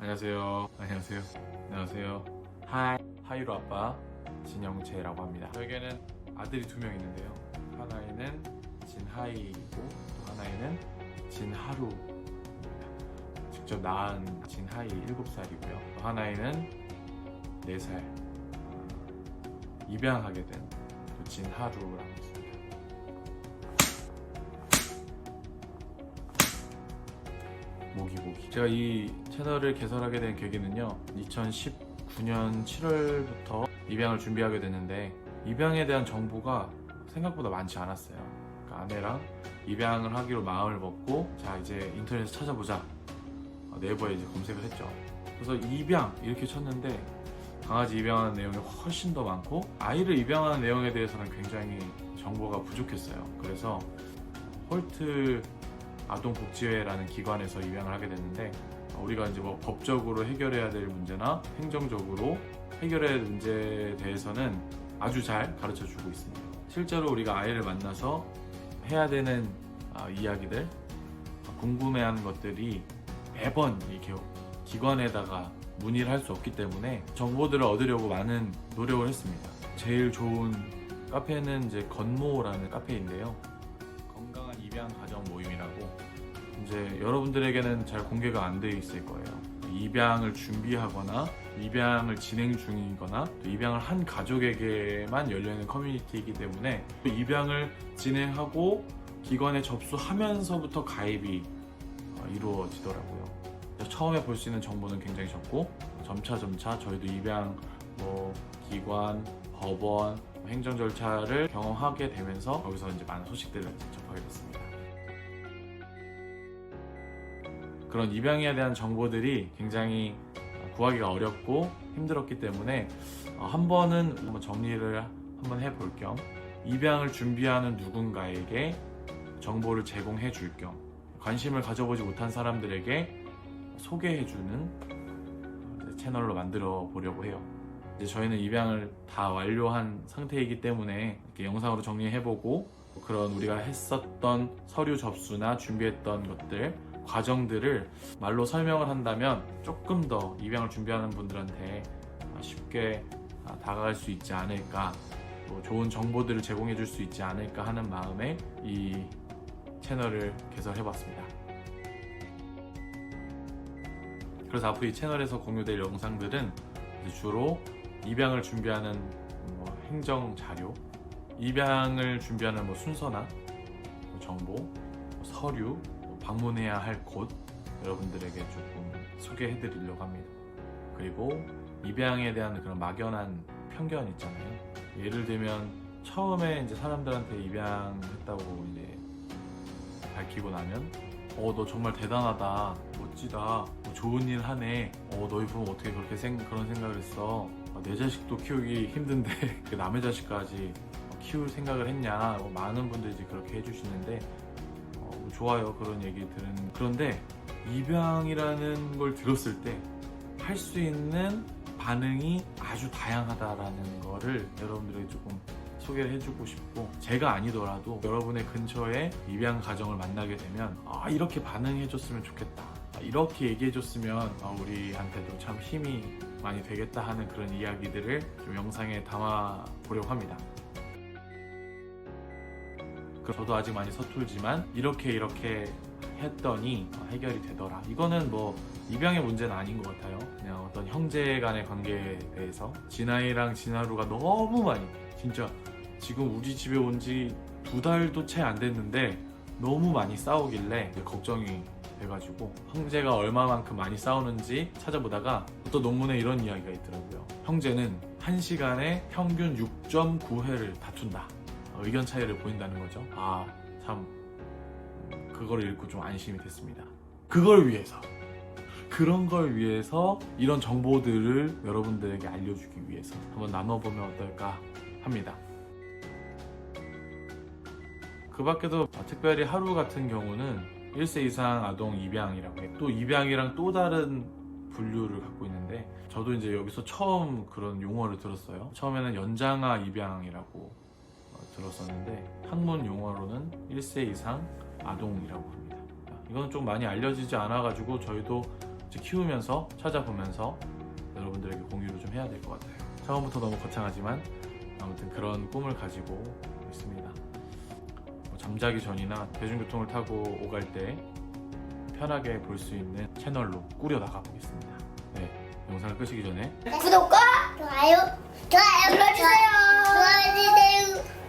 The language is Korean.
안녕하세요. 안녕하세요. 안녕하세요. 하이 하이로 아빠 진영재라고 합니다. 저에게는 아들이 두 명 있는데요. 하나에는 진하이고 또 하나에는 진하루입니다. 직접 낳은 진하이 7살이고요. 또 하나에는 4살 입양하게 된또 진하루라고 모기 모기. 제가 이 채널을 개설하게 된 계기는요. 2019년 7월부터 입양을 준비하게 됐는데 입양에 대한 정보가 생각보다 많지 않았어요. 그러니까 아내랑 입양을 하기로 마음을 먹고 자 이제 인터넷에 찾아보자. 어, 네이버에 이제 검색을 했죠. 그래서 입양 이렇게 쳤는데 강아지 입양하는 내용이 훨씬 더 많고 아이를 입양하는 내용에 대해서는 굉장히 정보가 부족했어요. 그래서 홀트 아동복지회라는 기관에서 입양을 하게 됐는데 어, 우리가 이제 뭐 법적으로 해결해야 될 문제나 행정적으로 해결해야 할 문제에 대해서는 아주 잘 가르쳐 주고 있습니다. 실제로 우리가 아이를 만나서 해야 되는 아, 이야기들, 궁금해하는 것들이 매번 이렇게 기관에다가 문의를 할 수 없기 때문에 정보들을 얻으려고 많은 노력을 했습니다. 제일 좋은 카페는 이제 건모라는 카페인데요. 건강한 입양 가정 모임이라고 이제 여러분들에게는 잘 공개가 안 돼 있을 거예요. 입양을 준비하거나 입양을 진행 중이거나 또 입양을 한 가족에게만 열려 있는 커뮤니티이기 때문에 또 입양을 진행하고 기관에 접수하면서부터 가입이 어, 이루어지더라고요. 처음에 볼 수 있는 정보는 굉장히 적고 점차 점차 저희도 입양 뭐 기관, 법원, 행정 절차를 경험하게 되면서 거기서 이제 많은 소식들을 됐습니다. 그런 입양에 대한 정보들이 굉장히 구하기가 어렵고 힘들었기 때문에 어, 한 번은 한번 정리를 한번 해볼 겸 입양을 준비하는 누군가에게 정보를 제공해 줄 겸 관심을 가져보지 못한 사람들에게 소개해주는 채널로 만들어 보려고 해요. 이제 저희는 입양을 다 완료한 상태이기 때문에 이렇게 영상으로 정리해보고 그런 우리가 했었던 서류 접수나 준비했던 것들 과정들을 말로 설명을 한다면 조금 더 입양을 준비하는 분들한테 쉽게 다가갈 수 있지 않을까 또 좋은 정보들을 제공해 줄 수 있지 않을까 하는 마음에 이 채널을 개설해 봤습니다. 그래서 앞으로 이 채널에서 공유될 영상들은 주로 입양을 준비하는 뭐 행정 자료, 입양을 준비하는 뭐 순서나 뭐 정보, 뭐 서류, 뭐 방문해야 할 곳 여러분들에게 조금 소개해드리려고 합니다. 그리고 입양에 대한 그런 막연한 편견 있잖아요. 예를 들면 처음에 이제 사람들한테 입양했다고 이제 밝히고 나면 어 너 정말 대단하다 멋지다 뭐 좋은 일 하네 어 너희 부모 어떻게 그렇게 생, 그런 생각을 했어 어, 내 자식도 키우기 힘든데 그 남의 자식까지 어, 키울 생각을 했냐 뭐 많은 분들이 그렇게 해주시는데 어, 뭐 좋아요 그런 얘기 들은 그런데 입양이라는 걸 들었을 때 할 수 있는 반응이 아주 다양하다라는 거를 여러분들에게 조금 소개를 해주고 싶고 제가 아니더라도 여러분의 근처에 입양 가정을 만나게 되면 아 이렇게 반응해줬으면 좋겠다 아, 이렇게 얘기해줬으면 아, 우리한테도 참 힘이 많이 되겠다 하는 그런 이야기들을 좀 영상에 담아 보려고 합니다. 그 저도 아직 많이 서툴지만 이렇게 이렇게 했더니 어, 해결이 되더라. 이거는 뭐 입양의 문제는 아닌 것 같아요. 그냥 어떤 형제 간의 관계에 대해서 진아이랑 진하루가 너무 많이 진짜 지금 우리 집에 온 지 두 달도 채 안 됐는데 너무 많이 싸우길래 걱정이 돼가지고 형제가 얼마만큼 많이 싸우는지 찾아보다가 어떤 논문에 이런 이야기가 있더라고요. 형제는 한 시간에 평균 6.9회를 다툰다. 어, 의견 차이를 보인다는 거죠. 아, 참 그거를 읽고 좀 안심이 됐습니다. 그걸 위해서 그런 걸 위해서 이런 정보들을 여러분들에게 알려주기 위해서 한번 나눠보면 어떨까 합니다. 그 밖에도 특별히 하루 같은 경우는 1세 이상 아동 입양이라고 해요. 또 입양이랑 또 다른 분류를 갖고 있는데 저도 이제 여기서 처음 그런 용어를 들었어요. 처음에는 연장아 입양이라고 어, 들었었는데 학문 용어로는 1세 이상 아동이라고 합니다. 이건 좀 많이 알려지지 않아가지고 저희도 이제 키우면서 찾아보면서 여러분들에게 공유를 좀 해야 될 것 같아요. 처음부터 너무 거창하지만 아무튼 그런 꿈을 가지고 있습니다. 뭐 잠자기 전이나 대중교통을 타고 오갈 때 편하게 볼 수 있는 채널로 꾸려 나가 보겠습니다. 네, 영상을 끄시기 전에 구독과 좋아요, 좋아요 눌러주세요. 좋아해주세요.